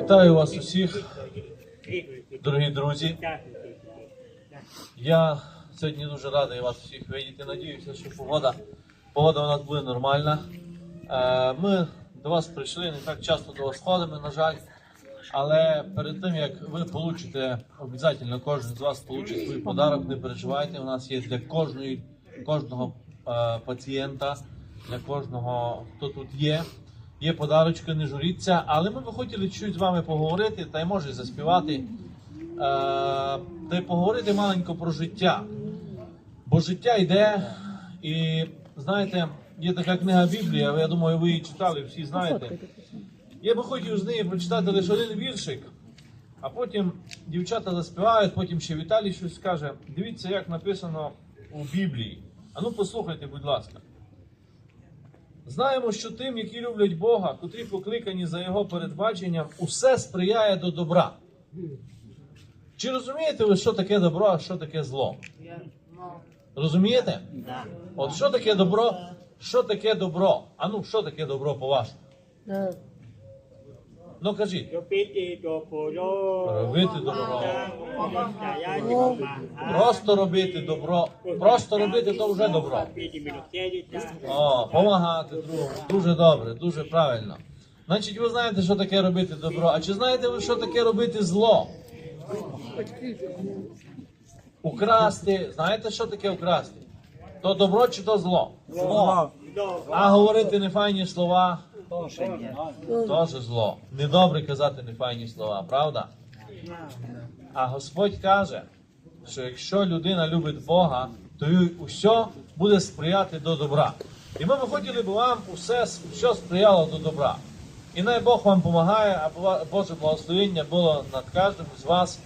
Вітаю вас усіх, дорогі друзі. Я сьогодні дуже радий вас всіх видіти. Надіюся, що погода, погода у нас буде нормальна. Е, Ми до вас прийшли, не так часто до вас ходимо, на жаль. Але перед тим як ви получите, обов'язково кожен з вас получить свій подарок, не переживайте. У нас є для кожної, кожного е, пацієнта, для кожного, хто тут є. Є подарочки, не журіться, але ми би хотіли чуть з вами поговорити, та й може заспівати, е, та й поговорити маленько про життя. Бо життя йде, і знаєте, є така книга Біблія, я думаю, ви її читали, всі знаєте. Я би хотів з неї прочитати лише один віршик, а потім дівчата заспівають, потім ще Віталій щось скаже. Дивіться, як написано у Біблії. А ну послухайте, будь ласка. Знаємо, що тим, які люблять Бога, котрі покликані за Його передбаченням, усе сприяє до добра. Чи розумієте ви, що таке добро, а що таке зло? Розумієте? От що таке добро? Що таке добро? А ну, що таке добро по-вашому? Ну кажіть, Робити добро. робити добро. Просто робити добро. Просто робити то вже добро. О, помагати другому. Дуже добре, дуже правильно. Значить, ви знаєте, що таке робити добро. А чи знаєте ви, що таке робити зло? Украсти. Знаєте, що таке украсти? То добро чи то зло? Добро. А говорити нефайні слова теж зло. Недобре казати нефайні слова, правда? А Господь каже, що якщо людина любить Бога, то їй усе буде сприяти до добра. І ми хотіли б вам усе, що сприяло до добра. І най Бог вам допомагає, а Боже благословення було над кожним з вас.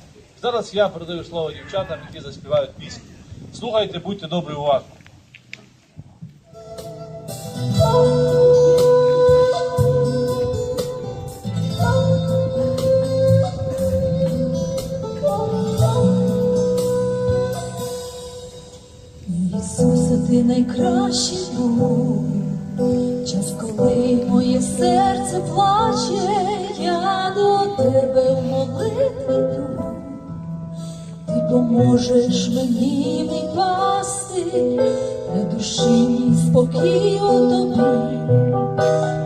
Зараз я передаю слово дівчатам, які заспівають пісню. Слухайте, будьте добрі уважні. Найкращий був, час, коли моє серце плаче, я до тебе в молитві йду. Ти поможеш мені мій пасти, на душі спокій у тобі,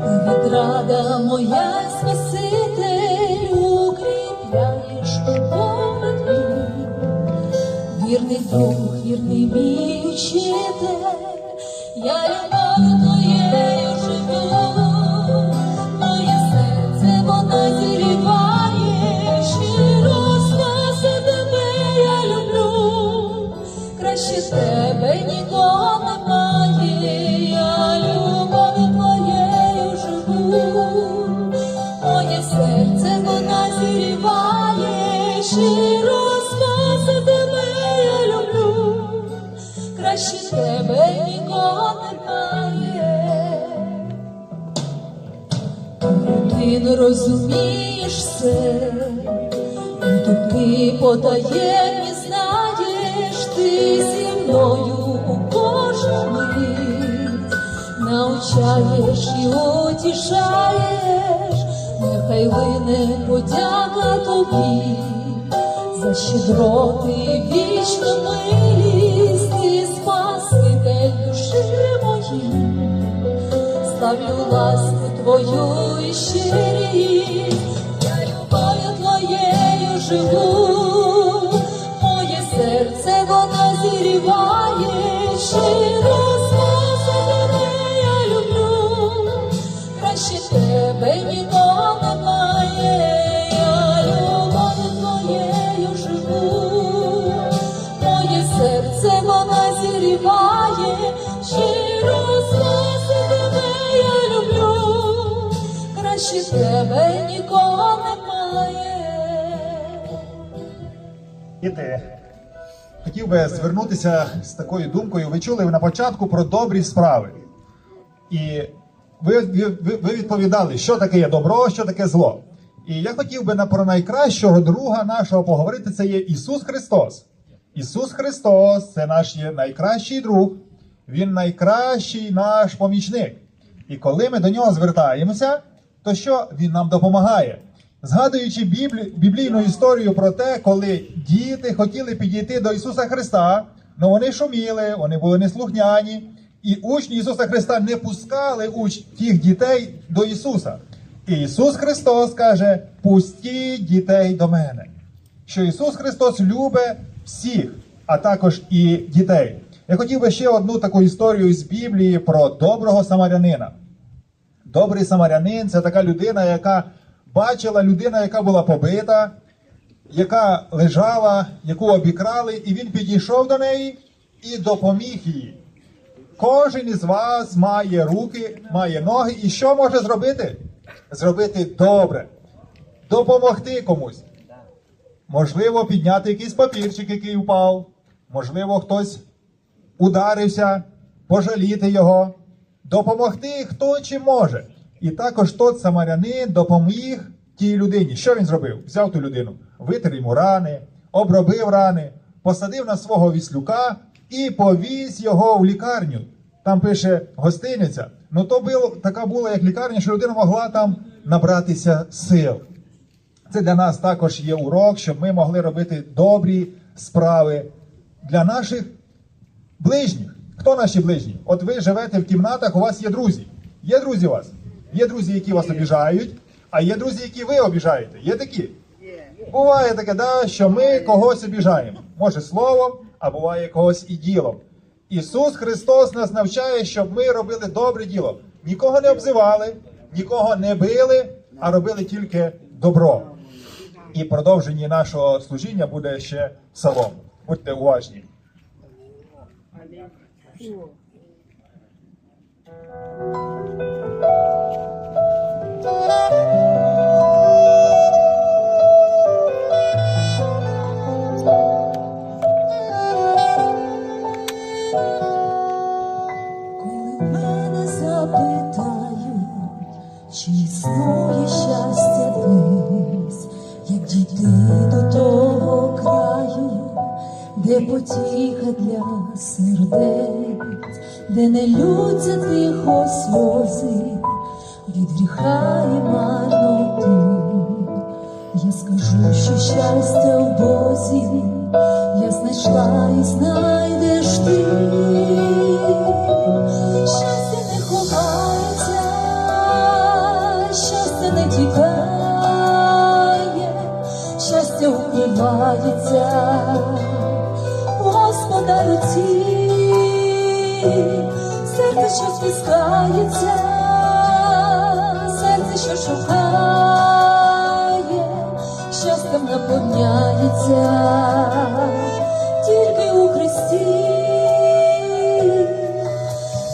ти відрада моя спаситель, укріпляєш у молитві. Вірний друг, вірний мій учитель, і утішаєш, нехай вине подяка тобі за щедроти і вічну милість і спаситель душі моїй. Ставлю ласку твою і щирість, я любов'ю твоєю живу, моє серце вона зігріває, краще тебе нікого немає. Діти, хотів би звернутися з такою думкою. Ви чули на початку про добрі справи. І ви, ви, ви відповідали, що таке є добро, що таке зло. І я хотів би про найкращого друга нашого поговорити. Це є Ісус Христос. Ісус Христос це наш є найкращий друг, Він найкращий наш помічник. І коли ми до нього звертаємося, то що Він нам допомагає? згадуючи біблі, біблійну історію про те, коли діти хотіли підійти до Ісуса Христа, але вони шуміли, вони були неслухняні, і учні Ісуса Христа не пускали уч тих дітей до Ісуса. І Ісус Христос каже: пустіть дітей до мене. Що Ісус Христос любить всіх, а також і дітей. Я хотів би ще одну таку історію з Біблії про доброго самарянина. Добрий самарянин це така людина, яка бачила людина, яка була побита, яка лежала, яку обікрали, і він підійшов до неї і допоміг їй. Кожен із вас має руки, має ноги, і що може зробити? Зробити добре, допомогти комусь. Можливо, підняти якийсь папірчик, який впав, можливо, хтось ударився, пожаліти його, допомогти хто чи може. І також тот самарянин допоміг тій людині. Що він зробив? Взяв ту людину, витер йому рани, обробив рани, посадив на свого віслюка і повіз його в лікарню. Там пише гостиниця. Ну то було, така була як лікарня, що людина могла там набратися сил. Це для нас також є урок, щоб ми могли робити добрі справи для наших ближніх. Хто наші ближні? От ви живете в кімнатах, у вас є друзі. Є друзі у вас? Є друзі, які вас обіжають, а є друзі, які ви обіжаєте. Є такі? Буває таке, да, що ми когось обіжаємо. Може словом, а буває когось і ділом. Ісус Христос нас навчає, щоб ми робили добре діло. Нікого не обзивали, нікого не били, а робили тільки добро. І продовження нашого служіння буде ще псалом. Будьте уважні. Коли мене запитають, чи існує щастя як дійти до того краю, де потіха для сердець, де не лються тихо сльози, від гріха і марноти. Я скажу, що щастя в Бозі я знайшла і знайдеш ти. Щастя не ховається, щастя не тікає, щастя укривається, Господа руці, серце, що стискається, серце, що шукає, щастям наповняється тільки у Христі.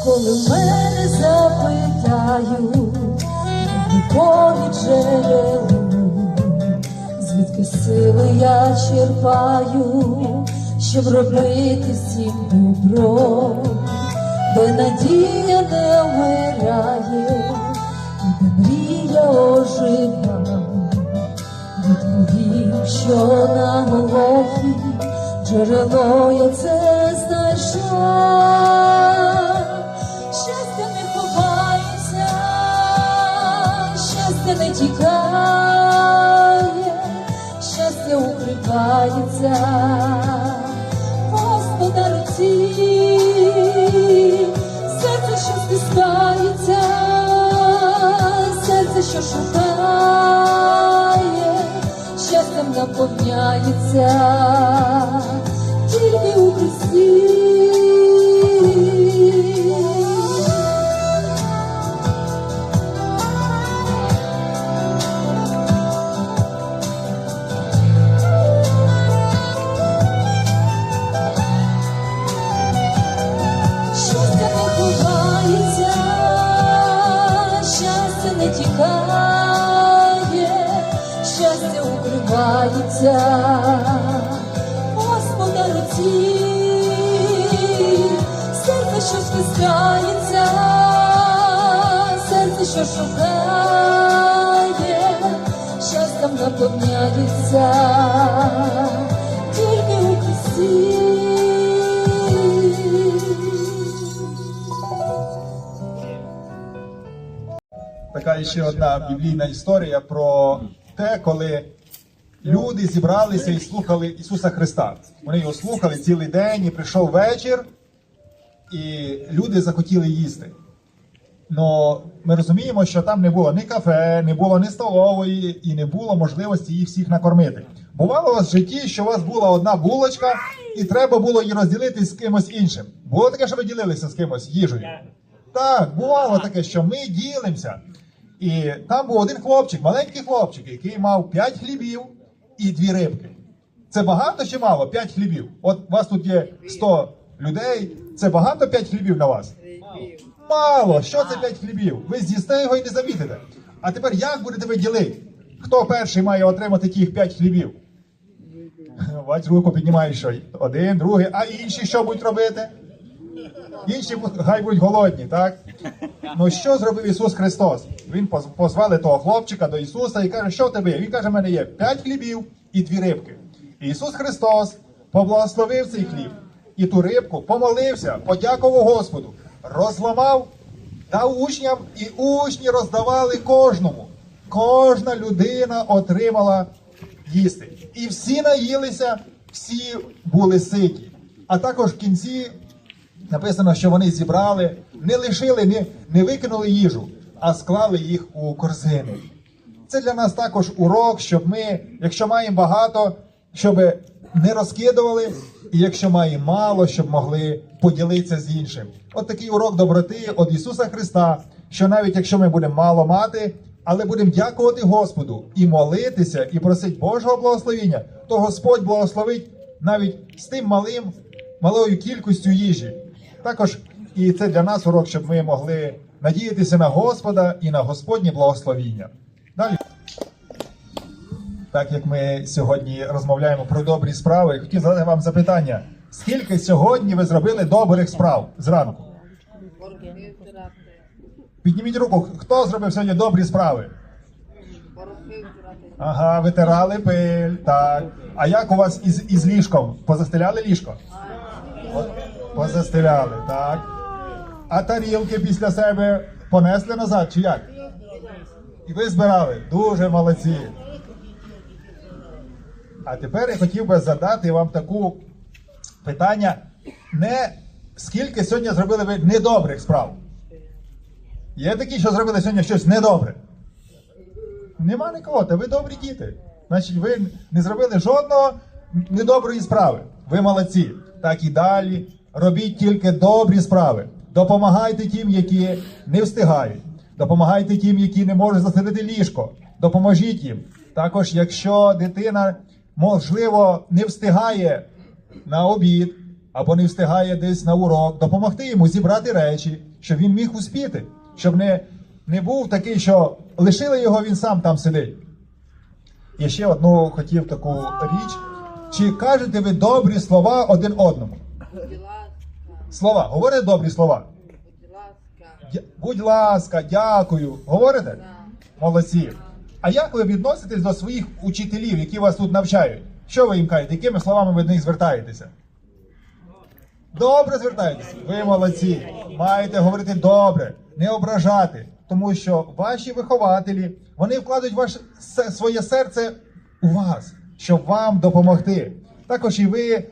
Коли мене запитають, любові джерело, звідки сили я черпаю, щоб робити всім добро, де надія не вмирає, де мрія ожива, відповім, що на Голгофі джерело я це знайшла. Щастя не ховається, щастя не тікає, щастя укривається, Господа руці, що шукає, щастям наповняється що шукає, щастям наповняється, тільки у Христі. Така ще одна біблійна історія про те, коли люди зібралися і слухали Ісуса Христа. Вони його слухали цілий день, і прийшов вечір, і люди захотіли їсти. Но ми розуміємо, що там не було ні кафе, не було ні столової, і не було можливості їх всіх накормити. Бувало у вас в житті, що у вас була одна булочка, і треба було її розділити з кимось іншим. Було таке, що ви ділилися з кимось їжею? Так, бувало таке, що ми ділимося. І там був один хлопчик, маленький хлопчик, який мав 5 хлібів і дві рибки. Це багато чи мало? 5 хлібів. От у вас тут є 100 людей. Це багато 5 хлібів на вас? Мало. Що це 5 хлібів? Ви з'їсте його і не замітите. А тепер як будете ви ділити? Хто перший має отримати тих 5 хлібів? Бач, руку піднімаєш, що один, другий, а інші що будуть робити? Інші хай будуть голодні, так? Ну що зробив Ісус Христос? Він позвали того хлопчика до Ісуса і каже, що в тебе є? Він каже, в мене є п'ять хлібів і дві рибки. І Ісус Христос поблагословив цей хліб і ту рибку, помолився, подякував Господу, розламав, дав учням, і учні роздавали кожному. Кожна людина отримала їсти. І всі наїлися, всі були ситі. А також в кінці написано, що вони зібрали, не лишили, не, не викинули їжу, а склали їх у корзини. Це для нас також урок, щоб ми, якщо маємо багато, щоб не розкидували, і якщо маємо мало, щоб могли поділитися з іншим. От такий урок доброти від Ісуса Христа, що навіть якщо ми будемо мало мати, але будемо дякувати Господу і молитися, і просити Божого благословення, то Господь благословить навіть з тим малим, малою кількістю їжі. Також і це для нас урок, щоб ми могли надіятися на Господа і на Господнє благословіння. Далі. Так як ми сьогодні розмовляємо про добрі справи, хотів задати вам запитання: скільки сьогодні ви зробили добрих справ зранку? Підніміть руку, хто зробив сьогодні добрі справи? Ага, витирали пиль, так. А як у вас із, із ліжком? Позастеляли ліжко? Позастеляли, так. А тарілки після себе понесли назад, чи як? І ви збирали. Дуже молодці. А тепер я хотів би задати вам таку питання: не скільки сьогодні зробили ви недобрих справ? Є такі, що зробили сьогодні щось недобре? Нема нікого, та ви добрі діти. Значить, ви не зробили жодного недоброї справи. Ви молодці. Так і далі. Робіть тільки добрі справи. Допомагайте тим, які не встигають. Допомагайте тим, які не можуть застелити ліжко. Допоможіть їм. Також, якщо дитина, можливо, не встигає на обід або не встигає десь на урок, допомогти йому зібрати речі, щоб він міг успіти, щоб не, не був такий, що лишили його, він сам там сидить. І ще одну хотів таку річ. Чи кажете ви добрі слова один одному? Слова, говорите добрі слова. будь ласка, дякую. Говорите? Молодці. А як ви відноситесь до своїх учителів, які вас тут навчають? Що ви їм кажете? Якими словами ви до них звертаєтеся? Добре звертаєтеся. Ви молодці. Маєте говорити добре, не ображати, тому що ваші вихователі вони вкладуть ваше своє серце у вас, щоб вам допомогти. Також і ви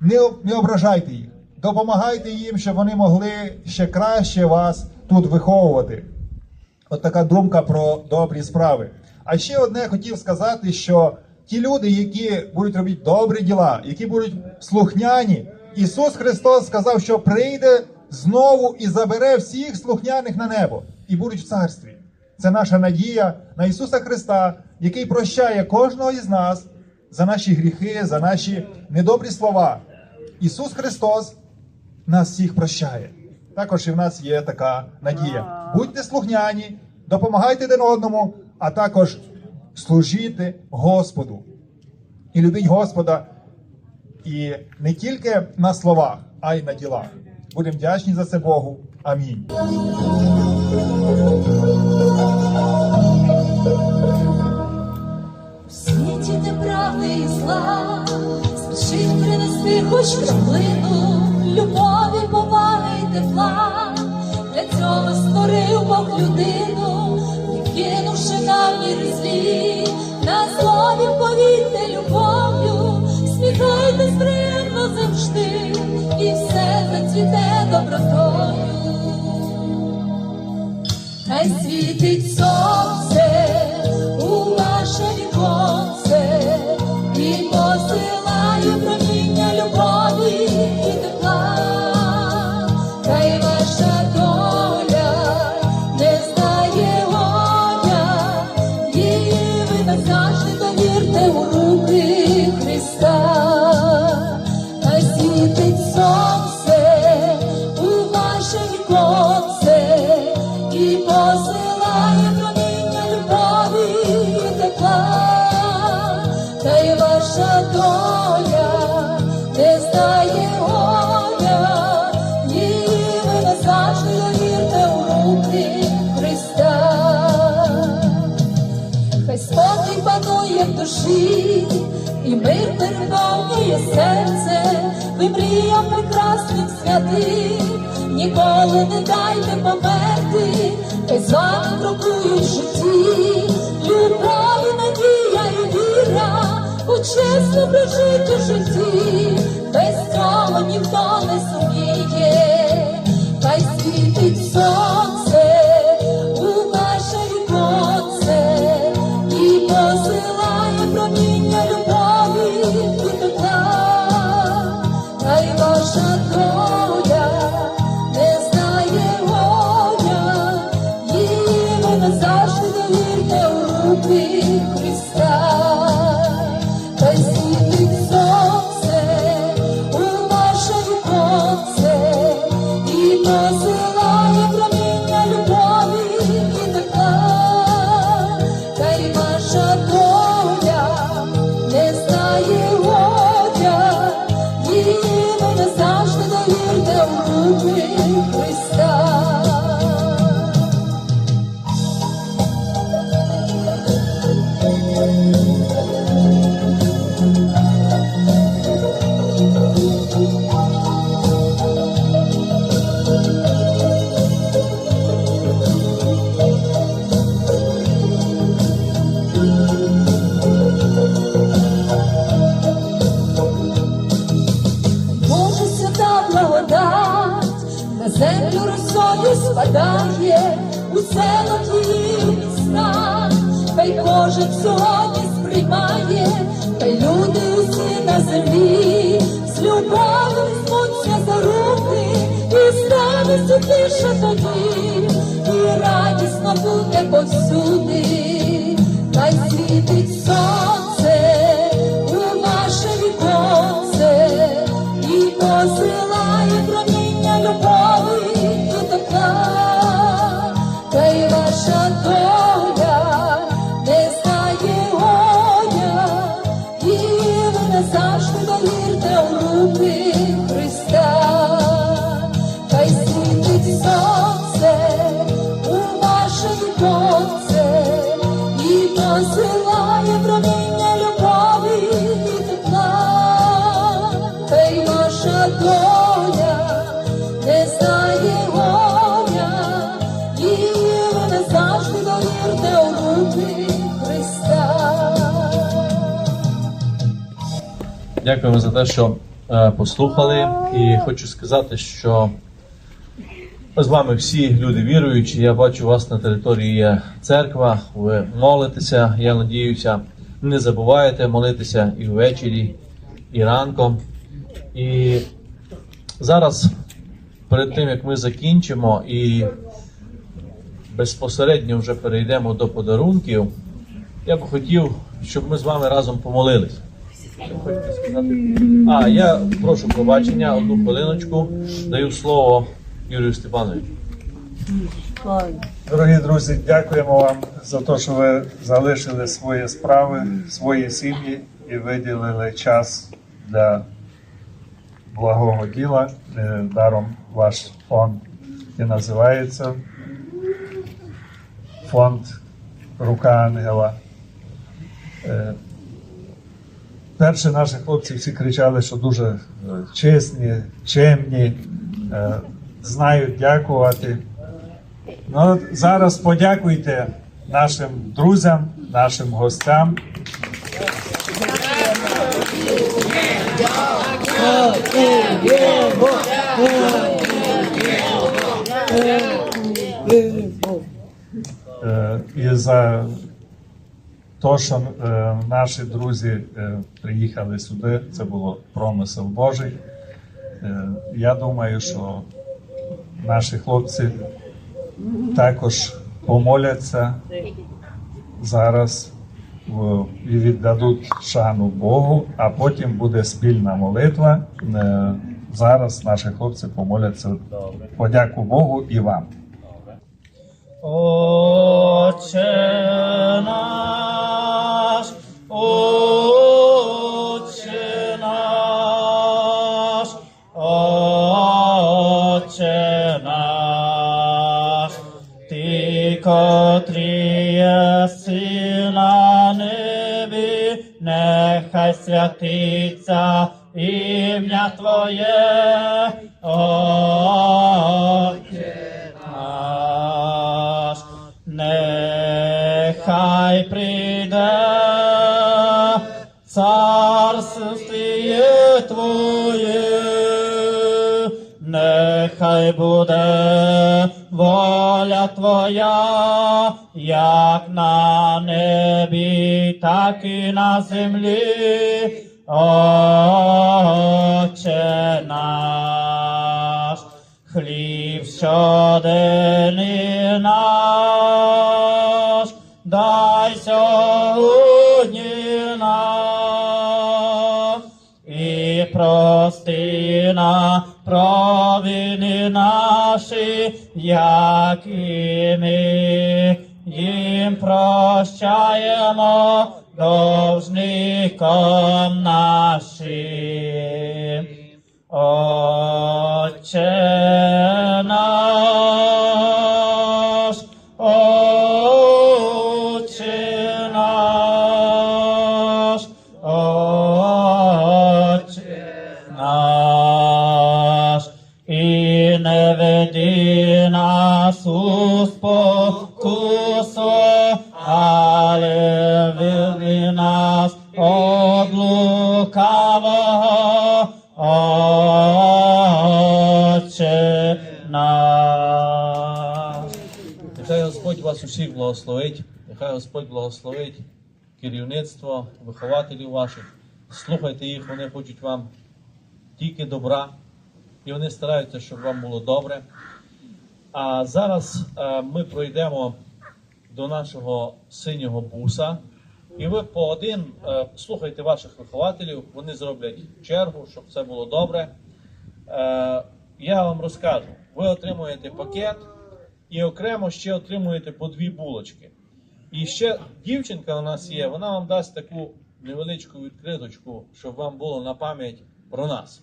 не, не ображайте їх, допомагайте їм, щоб вони могли ще краще вас тут виховувати. От така думка про добрі справи. А ще одне хотів сказати, що ті люди, які будуть робити добрі діла, які будуть слухняні, Ісус Христос сказав, що прийде знову і забере всіх слухняних на небо і будуть в царстві. Це наша надія на Ісуса Христа, який прощає кожного із нас за наші гріхи, за наші недобрі слова. Ісус Христос нас всіх прощає. Також і в нас є така надія. Будьте слухняні, допомагайте один одному, а також служіть Господу. І любіть Господа і не тільки на словах, а й на ділах. Будемо вдячні за це Богу. Амінь. В світі неправди і зла, спішить принести хоч краплину любові, поваги й тепла. Для цього створив Бог людину, мир на слові повіте любов'ю, сміхайтесь приємно завжди, і все зацвіте добротою, хай світить сон. Хай ваша доля не знає горя, її ви довірте у руки Христа. Хай панує в душі, і мир переповнює серце, ви мріям прекрасним святим, ніколи не дайте померти, хай з вами крокують в чесно прожиту житті, без цього ніхто не суміє, Дякуємо за те, що е, послухали. І хочу сказати, що ми з вами всі люди віруючі. Я бачу, вас на території є церква, ви молитеся, я надіюся, не забуваєте молитися і ввечері, і ранком. І зараз, перед тим як ми закінчимо і безпосередньо вже перейдемо до подарунків, я б хотів, щоб ми з вами разом помолились. А, я прошу пробачення, одну хвилиночку. Даю слово Юрію Степановичу. Дорогі друзі, дякуємо вам за те, що ви залишили свої справи, свої сім'ї і виділили час для благого діла. Е, Даром ваш фонд і називається фонд Рука Ангела. Е, Перше наші хлопці всі кричали, що дуже е, чесні, чемні, е, знають дякувати. Ну, зараз подякуйте нашим друзям, нашим гостям. і за те, що е, наші друзі е, приїхали сюди, це було промисел Божий. Е, я думаю, що наші хлопці також помоляться зараз і віддадуть шану Богу, а потім буде спільна молитва. Е, Зараз наші хлопці помоляться. Подяку Богу і вам. Отче наш, Ти, котрий єси на небі, нехай святиться ім'я Твоє, Отче наш, нехай прийде царствіє Твоє, нехай буде воля Твоя, як на небі, так і на землі. Отче наш, хліб щоденний наш, прости нам провини наші, як і ми їм прощаємо должником нашим. Отче Отче наш. Нехай Господь вас усіх благословить, нехай Господь благословить керівництво, вихователів ваших. Слухайте їх, вони хочуть вам тільки добра, і вони стараються, щоб вам було добре. А зараз е, ми пройдемо до нашого синього буса, і ви по один е, слухайте ваших вихователів, вони зроблять чергу, щоб все було добре. Е, я вам розкажу: ви отримуєте пакет і окремо ще отримуєте по дві булочки. І ще дівчинка у нас є, вона вам дасть таку невеличку відкриточку, щоб вам було на пам'ять про нас.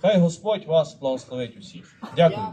Хай Господь вас благословить усіх. Дякую.